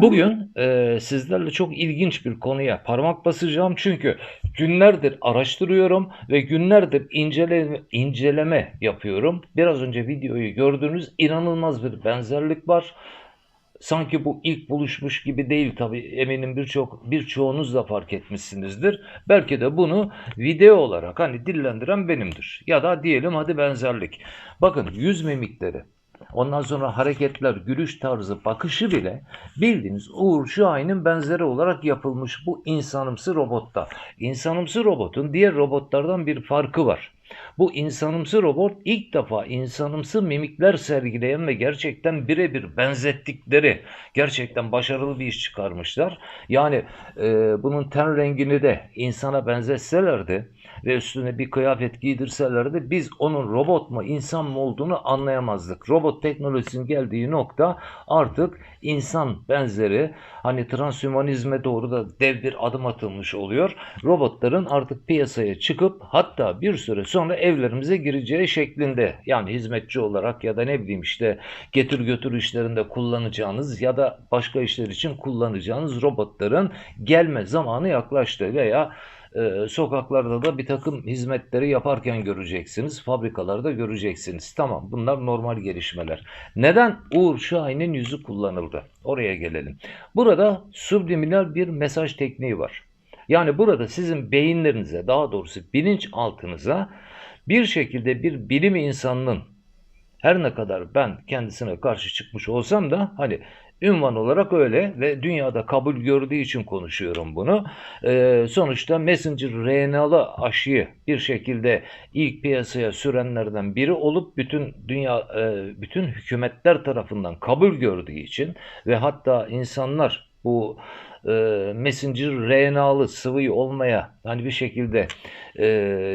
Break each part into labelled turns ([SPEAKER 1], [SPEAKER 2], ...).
[SPEAKER 1] Bugün eee, sizlerle çok ilginç bir konuya parmak basacağım çünkü günlerdir araştırıyorum ve günlerdir inceleme, inceleme yapıyorum. Biraz önce videoyu gördüğünüz inanılmaz bir benzerlik var. Sanki bu ilk buluşmuş gibi değil tabii eminim birçok birçoğunuz da fark etmişsinizdir. Belki de bunu video olarak hani dillendiren benimdir. Ya da diyelim hadi benzerlik. Bakın yüz mimikleri, ondan sonra hareketler, gülüş tarzı, bakışı bile bildiğiniz Uğur Şahin'in benzeri olarak yapılmış bu insanımsı robotta. İnsanımsı robotun diğer robotlardan bir farkı var. Bu insanımsı robot ilk defa insanımsı mimikler sergileyen ve gerçekten birebir benzettikleri gerçekten başarılı bir iş çıkarmışlar. Yani e, bunun ten rengini de insana benzetselerdi ve üstüne bir kıyafet giydirselerdi biz onun robot mu insan mı olduğunu anlayamazdık. Robot teknolojisinin geldiği nokta artık insan benzeri hani transhümanizme doğru da dev bir adım atılmış oluyor. Robotların artık piyasaya çıkıp hatta bir süre sonra evlerimize gireceği şeklinde yani hizmetçi olarak ya da ne bileyim işte getir götür işlerinde kullanacağınız ya da başka işler için kullanacağınız robotların gelme zamanı yaklaştı veya e, sokaklarda da bir takım hizmetleri yaparken göreceksiniz. Fabrikalarda göreceksiniz. Tamam bunlar normal gelişmeler. Neden Uğur Şahin'in yüzü kullanıldı? Oraya gelelim. Burada subliminal bir mesaj tekniği var. Yani burada sizin beyinlerinize daha doğrusu bilinçaltınıza bir şekilde bir bilim insanının her ne kadar ben kendisine karşı çıkmış olsam da hani ünvan olarak öyle ve dünyada kabul gördüğü için konuşuyorum bunu. Ee, sonuçta messenger RNA'lı aşıyı bir şekilde ilk piyasaya sürenlerden biri olup bütün dünya e, bütün hükümetler tarafından kabul gördüğü için ve hatta insanlar bu e, messenger RNA'lı sıvıyı olmaya hani bir şekilde e,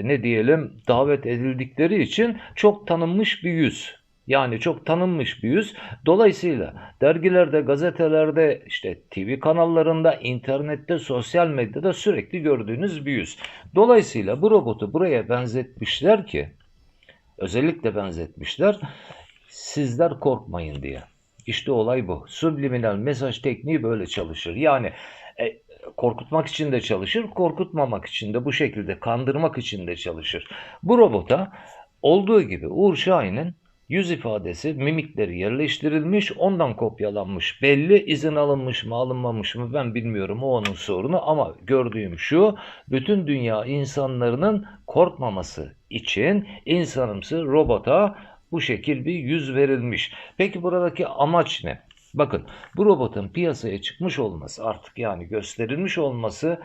[SPEAKER 1] ne diyelim davet edildikleri için çok tanınmış bir yüz. Yani çok tanınmış bir yüz. Dolayısıyla dergilerde, gazetelerde, işte TV kanallarında, internette, sosyal medyada sürekli gördüğünüz bir yüz. Dolayısıyla bu robotu buraya benzetmişler ki, özellikle benzetmişler, sizler korkmayın diye. İşte olay bu. Subliminal mesaj tekniği böyle çalışır. Yani e, korkutmak için de çalışır, korkutmamak için de bu şekilde kandırmak için de çalışır. Bu robota olduğu gibi Uğur Şahin'in yüz ifadesi, mimikleri yerleştirilmiş, ondan kopyalanmış. Belli izin alınmış mı alınmamış mı ben bilmiyorum o onun sorunu ama gördüğüm şu bütün dünya insanlarının korkmaması için insanımsı robota bu şekil bir yüz verilmiş. Peki buradaki amaç ne? Bakın bu robotun piyasaya çıkmış olması artık yani gösterilmiş olması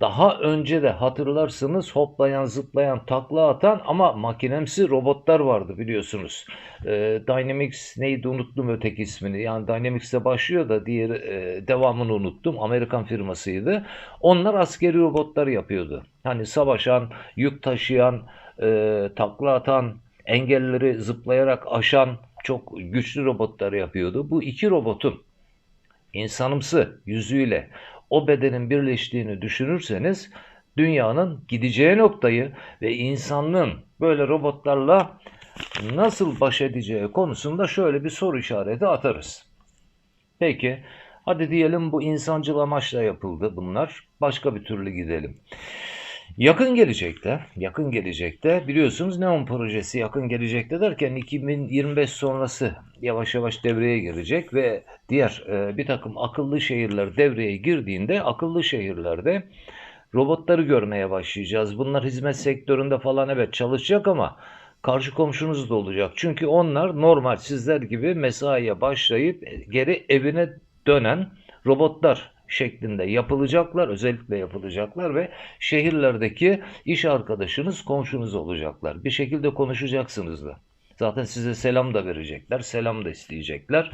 [SPEAKER 1] daha önce de hatırlarsınız hoplayan zıplayan takla atan ama makinemsi robotlar vardı biliyorsunuz. Ee, Dynamics neydi unuttum öteki ismini. Yani Dynamics'te başlıyor da diğer e, devamını unuttum. Amerikan firmasıydı. Onlar askeri robotlar yapıyordu. Hani savaşan, yük taşıyan, e, takla atan, engelleri zıplayarak aşan çok güçlü robotları yapıyordu. Bu iki robotun insanımsı yüzüyle o bedenin birleştiğini düşünürseniz dünyanın gideceği noktayı ve insanlığın böyle robotlarla nasıl baş edeceği konusunda şöyle bir soru işareti atarız. Peki hadi diyelim bu insancıl amaçla yapıldı bunlar. Başka bir türlü gidelim. Yakın gelecekte, yakın gelecekte biliyorsunuz Neon projesi yakın gelecekte derken 2025 sonrası yavaş yavaş devreye girecek ve diğer e, bir takım akıllı şehirler devreye girdiğinde akıllı şehirlerde robotları görmeye başlayacağız. Bunlar hizmet sektöründe falan evet çalışacak ama karşı komşunuz da olacak. Çünkü onlar normal sizler gibi mesaiye başlayıp geri evine dönen robotlar şeklinde yapılacaklar, özellikle yapılacaklar ve şehirlerdeki iş arkadaşınız, komşunuz olacaklar. Bir şekilde konuşacaksınız da. Zaten size selam da verecekler, selam da isteyecekler.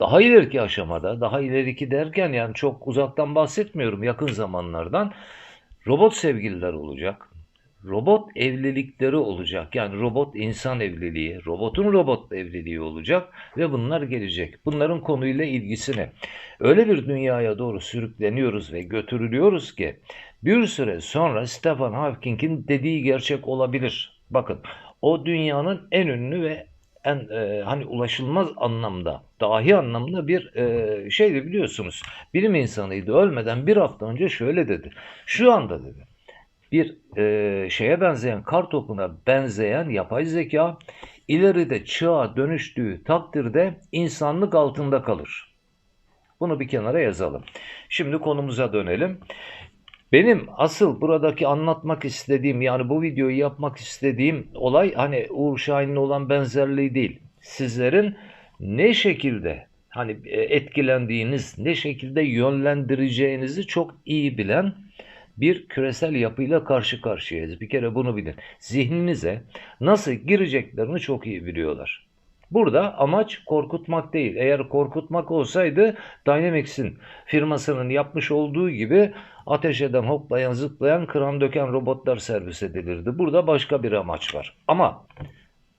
[SPEAKER 1] Daha ileriki aşamada, daha ileriki derken yani çok uzaktan bahsetmiyorum yakın zamanlardan robot sevgililer olacak. Robot evlilikleri olacak. Yani robot insan evliliği, robotun robot evliliği olacak ve bunlar gelecek. Bunların konuyla ilgisini öyle bir dünyaya doğru sürükleniyoruz ve götürülüyoruz ki bir süre sonra Stephen Hawking'in dediği gerçek olabilir. Bakın o dünyanın en ünlü ve en e, hani ulaşılmaz anlamda, dahi anlamda bir e, şeydi biliyorsunuz. Bilim insanıydı. Ölmeden bir hafta önce şöyle dedi. Şu anda dedi. Bir e, şeye benzeyen, kar topuna benzeyen yapay zeka ileride çığa dönüştüğü takdirde insanlık altında kalır. Bunu bir kenara yazalım. Şimdi konumuza dönelim. Benim asıl buradaki anlatmak istediğim yani bu videoyu yapmak istediğim olay hani Uğur Şahin'le olan benzerliği değil. Sizlerin ne şekilde hani e, etkilendiğiniz, ne şekilde yönlendireceğinizi çok iyi bilen bir küresel yapıyla karşı karşıyayız. Bir kere bunu bilin. Zihninize nasıl gireceklerini çok iyi biliyorlar. Burada amaç korkutmak değil. Eğer korkutmak olsaydı Dynamics'in firmasının yapmış olduğu gibi ateş eden, hoplayan, zıplayan, kıran döken robotlar servis edilirdi. Burada başka bir amaç var. Ama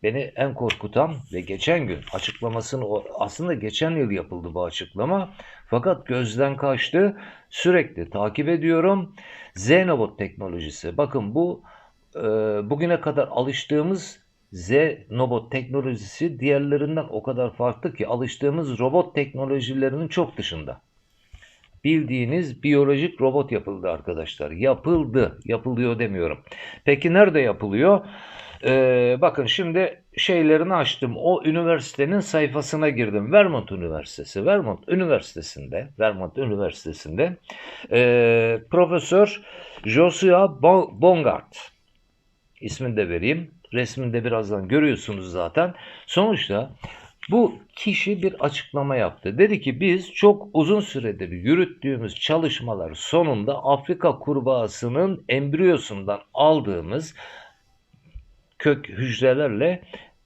[SPEAKER 1] beni en korkutan ve geçen gün açıklamasını aslında geçen yıl yapıldı bu açıklama. Fakat gözden kaçtı. Sürekli takip ediyorum. Zenobot teknolojisi. Bakın bu e, bugüne kadar alıştığımız Z-Nobot teknolojisi diğerlerinden o kadar farklı ki alıştığımız robot teknolojilerinin çok dışında. Bildiğiniz biyolojik robot yapıldı arkadaşlar. Yapıldı. Yapılıyor demiyorum. Peki nerede yapılıyor? Ee, bakın şimdi şeylerini açtım. O üniversitenin sayfasına girdim. Vermont Üniversitesi. Vermont Üniversitesi'nde Vermont Üniversitesi'nde e, Profesör Joshua Bongard ismini de vereyim. Resmini de birazdan görüyorsunuz zaten. Sonuçta bu kişi bir açıklama yaptı. Dedi ki biz çok uzun süredir yürüttüğümüz çalışmalar sonunda Afrika kurbağasının embriyosundan aldığımız kök hücrelerle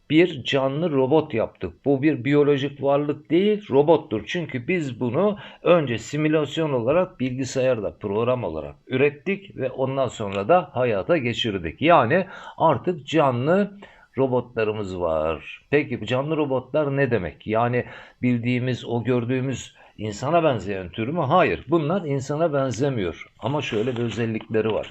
[SPEAKER 1] bir canlı robot yaptık. Bu bir biyolojik varlık değil, robottur. Çünkü biz bunu önce simülasyon olarak bilgisayarda program olarak ürettik ve ondan sonra da hayata geçirdik. Yani artık canlı robotlarımız var. Peki canlı robotlar ne demek? Yani bildiğimiz o gördüğümüz insana benzeyen tür mü? Hayır. Bunlar insana benzemiyor. Ama şöyle bir özellikleri var.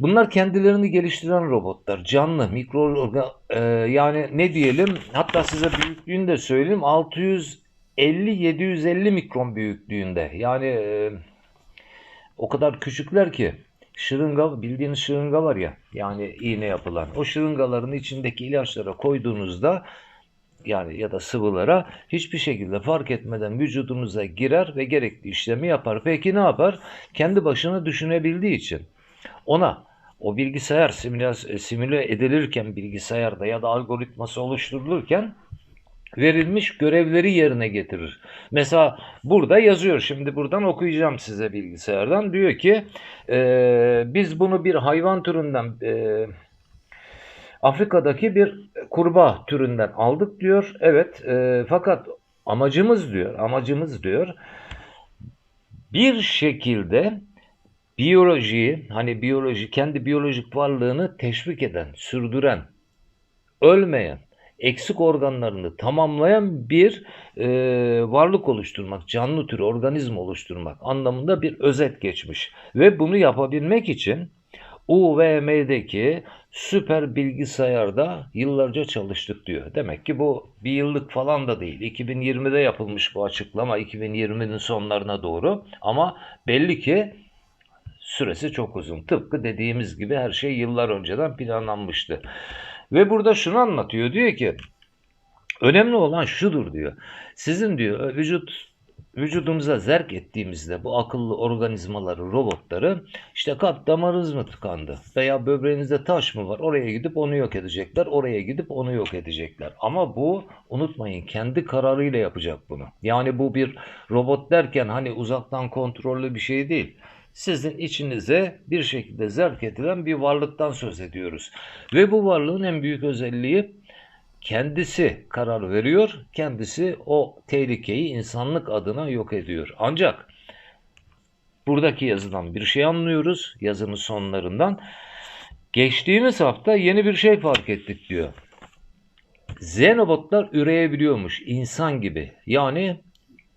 [SPEAKER 1] Bunlar kendilerini geliştiren robotlar. Canlı, mikro e, yani ne diyelim? Hatta size büyüklüğünü de söyleyeyim. 650-750 mikron büyüklüğünde. Yani e, o kadar küçükler ki şırınga bildiğiniz şırınga var ya yani iğne yapılan o şırıngaların içindeki ilaçlara koyduğunuzda yani ya da sıvılara hiçbir şekilde fark etmeden vücudunuza girer ve gerekli işlemi yapar. Peki ne yapar? Kendi başına düşünebildiği için ona o bilgisayar simüle edilirken bilgisayarda ya da algoritması oluşturulurken verilmiş görevleri yerine getirir. Mesela burada yazıyor. Şimdi buradan okuyacağım size bilgisayardan. Diyor ki e, biz bunu bir hayvan türünden e, Afrika'daki bir kurbağa türünden aldık diyor. Evet e, fakat amacımız diyor amacımız diyor bir şekilde biyolojiyi hani biyoloji kendi biyolojik varlığını teşvik eden, sürdüren, ölmeyen, eksik organlarını tamamlayan bir e, varlık oluşturmak, canlı tür organizma oluşturmak anlamında bir özet geçmiş. Ve bunu yapabilmek için UVM'deki süper bilgisayarda yıllarca çalıştık diyor. Demek ki bu bir yıllık falan da değil. 2020'de yapılmış bu açıklama 2020'nin sonlarına doğru ama belli ki süresi çok uzun. Tıpkı dediğimiz gibi her şey yıllar önceden planlanmıştı. Ve burada şunu anlatıyor. Diyor ki önemli olan şudur diyor. Sizin diyor vücut vücudunuza zerk ettiğimizde bu akıllı organizmaları, robotları işte kalp damarınız mı tıkandı veya böbreğinizde taş mı var oraya gidip onu yok edecekler, oraya gidip onu yok edecekler. Ama bu unutmayın kendi kararıyla yapacak bunu. Yani bu bir robot derken hani uzaktan kontrollü bir şey değil sizin içinize bir şekilde zerk edilen bir varlıktan söz ediyoruz. Ve bu varlığın en büyük özelliği kendisi karar veriyor, kendisi o tehlikeyi insanlık adına yok ediyor. Ancak buradaki yazıdan bir şey anlıyoruz, yazının sonlarından. Geçtiğimiz hafta yeni bir şey fark ettik diyor. Xenobotlar üreyebiliyormuş insan gibi. Yani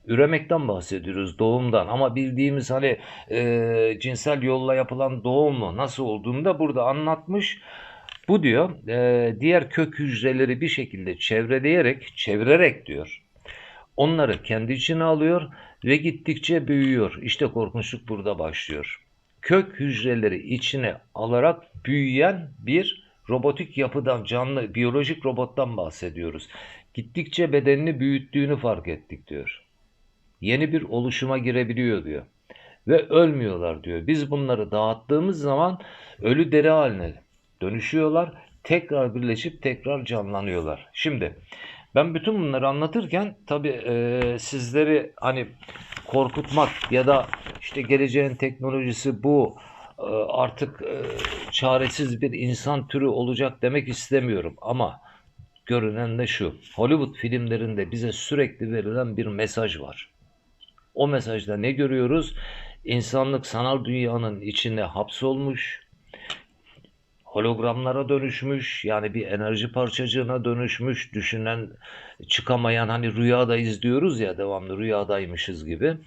[SPEAKER 1] üremekten bahsediyoruz doğumdan ama bildiğimiz hani e, cinsel yolla yapılan doğum nasıl olduğunu da burada anlatmış. Bu diyor e, diğer kök hücreleri bir şekilde çevreleyerek çevirerek diyor. Onları kendi içine alıyor ve gittikçe büyüyor. İşte korkunçluk burada başlıyor. Kök hücreleri içine alarak büyüyen bir robotik yapıdan, canlı, biyolojik robottan bahsediyoruz. Gittikçe bedenini büyüttüğünü fark ettik diyor. Yeni bir oluşuma girebiliyor diyor. Ve ölmüyorlar diyor. Biz bunları dağıttığımız zaman ölü deri haline dönüşüyorlar. Tekrar birleşip tekrar canlanıyorlar. Şimdi ben bütün bunları anlatırken tabii e, sizleri hani korkutmak ya da işte geleceğin teknolojisi bu e, artık e, çaresiz bir insan türü olacak demek istemiyorum ama görünen de şu. Hollywood filmlerinde bize sürekli verilen bir mesaj var. O mesajda ne görüyoruz? İnsanlık sanal dünyanın içine hapsolmuş, hologramlara dönüşmüş, yani bir enerji parçacığına dönüşmüş, düşünen, çıkamayan hani rüyada izliyoruz ya devamlı rüyadaymışız gibi.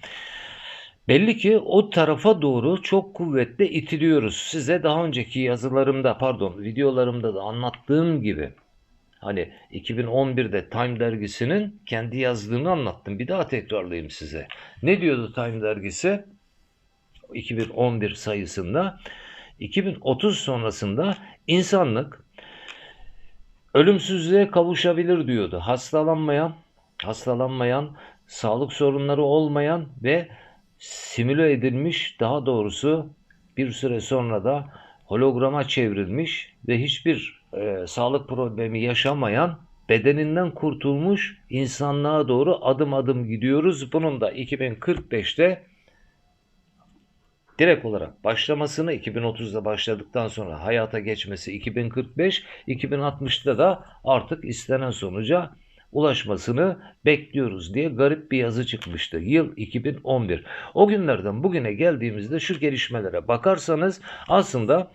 [SPEAKER 1] Belli ki o tarafa doğru çok kuvvetle itiliyoruz. Size daha önceki yazılarımda, pardon, videolarımda da anlattığım gibi hani 2011'de Time dergisinin kendi yazdığını anlattım. Bir daha tekrarlayayım size. Ne diyordu Time dergisi? 2011 sayısında 2030 sonrasında insanlık ölümsüzlüğe kavuşabilir diyordu. Hastalanmayan, hastalanmayan, sağlık sorunları olmayan ve simüle edilmiş, daha doğrusu bir süre sonra da holograma çevrilmiş ve hiçbir e, sağlık problemi yaşamayan bedeninden kurtulmuş insanlığa doğru adım adım gidiyoruz. Bunun da 2045'te direkt olarak başlamasını 2030'da başladıktan sonra hayata geçmesi 2045, 2060'da da artık istenen sonuca ulaşmasını bekliyoruz diye garip bir yazı çıkmıştı. Yıl 2011. O günlerden bugüne geldiğimizde şu gelişmelere bakarsanız aslında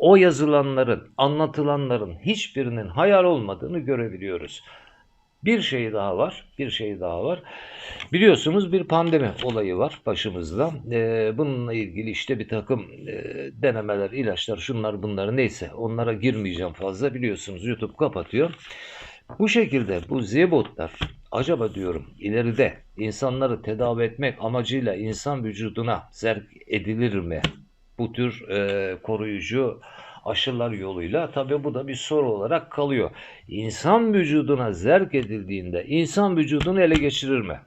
[SPEAKER 1] o yazılanların, anlatılanların hiçbirinin hayal olmadığını görebiliyoruz. Bir şey daha var, bir şey daha var. Biliyorsunuz bir pandemi olayı var başımızda. Ee, bununla ilgili işte bir takım e, denemeler, ilaçlar, şunlar bunlar neyse onlara girmeyeceğim fazla. Biliyorsunuz YouTube kapatıyor. Bu şekilde bu zebotlar acaba diyorum ileride insanları tedavi etmek amacıyla insan vücuduna zerk edilir mi? Bu tür e, koruyucu aşılar yoluyla tabi bu da bir soru olarak kalıyor. İnsan vücuduna zerk edildiğinde insan vücudunu ele geçirir mi?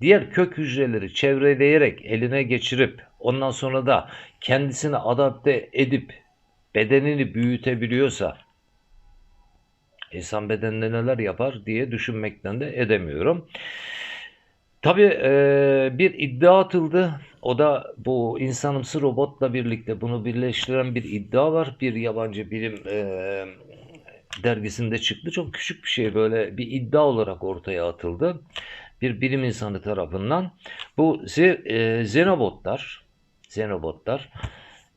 [SPEAKER 1] Diğer kök hücreleri çevreleyerek eline geçirip ondan sonra da kendisini adapte edip bedenini büyütebiliyorsa insan bedeninde neler yapar diye düşünmekten de edemiyorum. Tabii e, bir iddia atıldı. O da bu insanımsı robotla birlikte bunu birleştiren bir iddia var. Bir yabancı bilim e, dergisinde çıktı. Çok küçük bir şey böyle bir iddia olarak ortaya atıldı. Bir bilim insanı tarafından. Bu e, Xenobotlar, Xenobotlar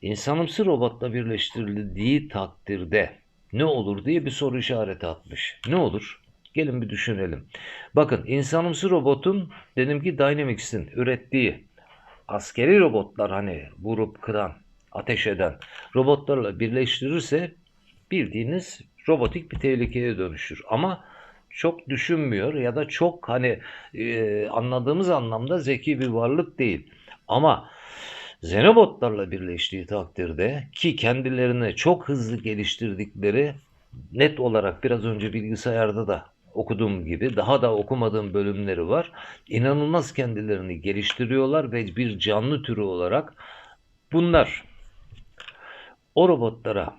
[SPEAKER 1] insanımsı robotla birleştirildiği takdirde ne olur diye bir soru işareti atmış. Ne olur? Gelin bir düşünelim. Bakın insanımsı robotun dedim ki Dynamics'in ürettiği askeri robotlar hani vurup kıran, ateş eden robotlarla birleştirirse bildiğiniz robotik bir tehlikeye dönüşür. Ama çok düşünmüyor ya da çok hani e, anladığımız anlamda zeki bir varlık değil. Ama Xenobotlarla birleştiği takdirde ki kendilerini çok hızlı geliştirdikleri net olarak biraz önce bilgisayarda da okuduğum gibi daha da okumadığım bölümleri var. İnanılmaz kendilerini geliştiriyorlar ve bir canlı türü olarak bunlar o robotlara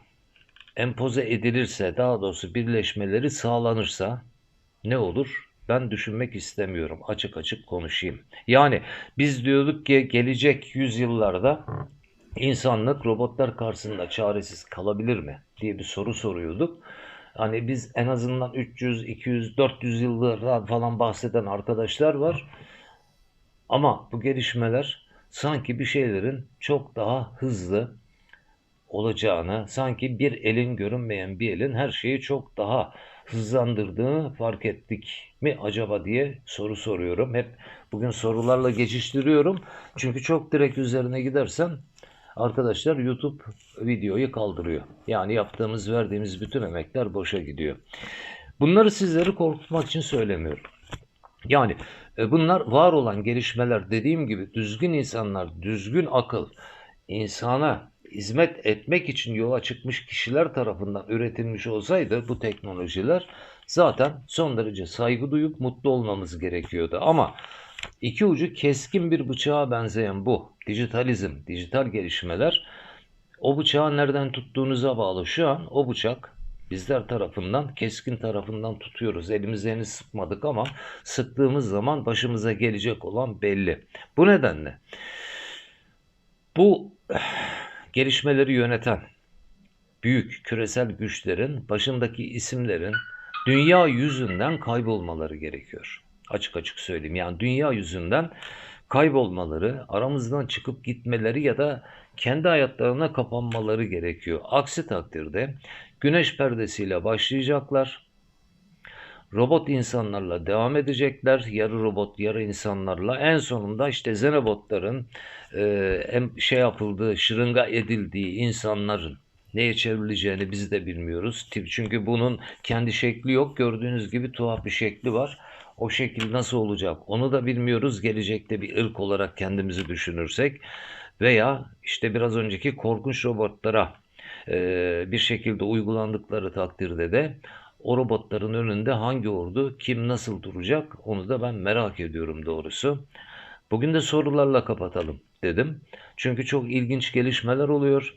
[SPEAKER 1] empoze edilirse daha doğrusu birleşmeleri sağlanırsa ne olur? Ben düşünmek istemiyorum. Açık açık konuşayım. Yani biz diyorduk ki gelecek yüzyıllarda insanlık robotlar karşısında çaresiz kalabilir mi diye bir soru soruyorduk. Hani biz en azından 300, 200, 400 yıllardan falan bahseden arkadaşlar var. Ama bu gelişmeler sanki bir şeylerin çok daha hızlı olacağını, sanki bir elin görünmeyen bir elin her şeyi çok daha hızlandırdığını fark ettik mi acaba diye soru soruyorum. Hep bugün sorularla geçiştiriyorum. Çünkü çok direkt üzerine gidersem arkadaşlar YouTube videoyu kaldırıyor. Yani yaptığımız, verdiğimiz bütün emekler boşa gidiyor. Bunları sizleri korkutmak için söylemiyorum. Yani e, bunlar var olan gelişmeler dediğim gibi düzgün insanlar, düzgün akıl, insana hizmet etmek için yola çıkmış kişiler tarafından üretilmiş olsaydı bu teknolojiler zaten son derece saygı duyup mutlu olmamız gerekiyordu. Ama iki ucu keskin bir bıçağa benzeyen bu dijitalizm, dijital gelişmeler o bıçağı nereden tuttuğunuza bağlı. Şu an o bıçak bizler tarafından, keskin tarafından tutuyoruz. Elimizde henüz sıkmadık ama sıktığımız zaman başımıza gelecek olan belli. Bu nedenle bu gelişmeleri yöneten büyük küresel güçlerin başındaki isimlerin dünya yüzünden kaybolmaları gerekiyor. Açık açık söyleyeyim. Yani dünya yüzünden kaybolmaları, aramızdan çıkıp gitmeleri ya da kendi hayatlarına kapanmaları gerekiyor. Aksi takdirde güneş perdesiyle başlayacaklar. Robot insanlarla devam edecekler. Yarı robot, yarı insanlarla. En sonunda işte Xenobotların e, şey yapıldığı, şırınga edildiği insanların neye çevrileceğini biz de bilmiyoruz. Çünkü bunun kendi şekli yok. Gördüğünüz gibi tuhaf bir şekli var. O şekil nasıl olacak onu da bilmiyoruz. Gelecekte bir ırk olarak kendimizi düşünürsek veya işte biraz önceki korkunç robotlara e, bir şekilde uygulandıkları takdirde de o robotların önünde hangi ordu kim nasıl duracak onu da ben merak ediyorum doğrusu. Bugün de sorularla kapatalım dedim. Çünkü çok ilginç gelişmeler oluyor.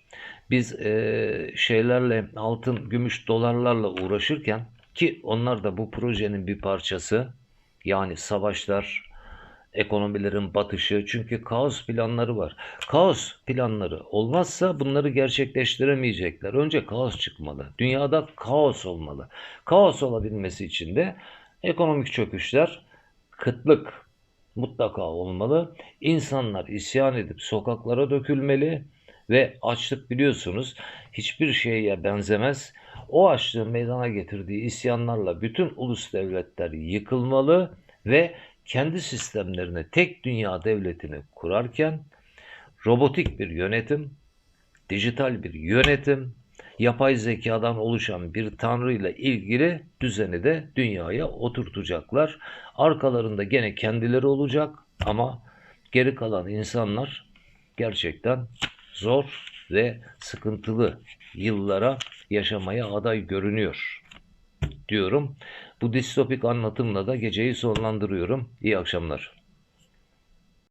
[SPEAKER 1] Biz e, şeylerle altın, gümüş, dolarlarla uğraşırken ki onlar da bu projenin bir parçası. Yani savaşlar, ekonomilerin batışı çünkü kaos planları var. Kaos planları olmazsa bunları gerçekleştiremeyecekler. Önce kaos çıkmalı. Dünyada kaos olmalı. Kaos olabilmesi için de ekonomik çöküşler, kıtlık mutlaka olmalı. İnsanlar isyan edip sokaklara dökülmeli ve açlık biliyorsunuz hiçbir şeye benzemez. O açlığın meydana getirdiği isyanlarla bütün ulus devletler yıkılmalı ve kendi sistemlerini tek dünya devletini kurarken robotik bir yönetim, dijital bir yönetim, yapay zekadan oluşan bir tanrı ile ilgili düzeni de dünyaya oturtacaklar. Arkalarında gene kendileri olacak ama geri kalan insanlar gerçekten zor ve sıkıntılı yıllara yaşamaya aday görünüyor diyorum. Bu distopik anlatımla da geceyi sonlandırıyorum. İyi akşamlar.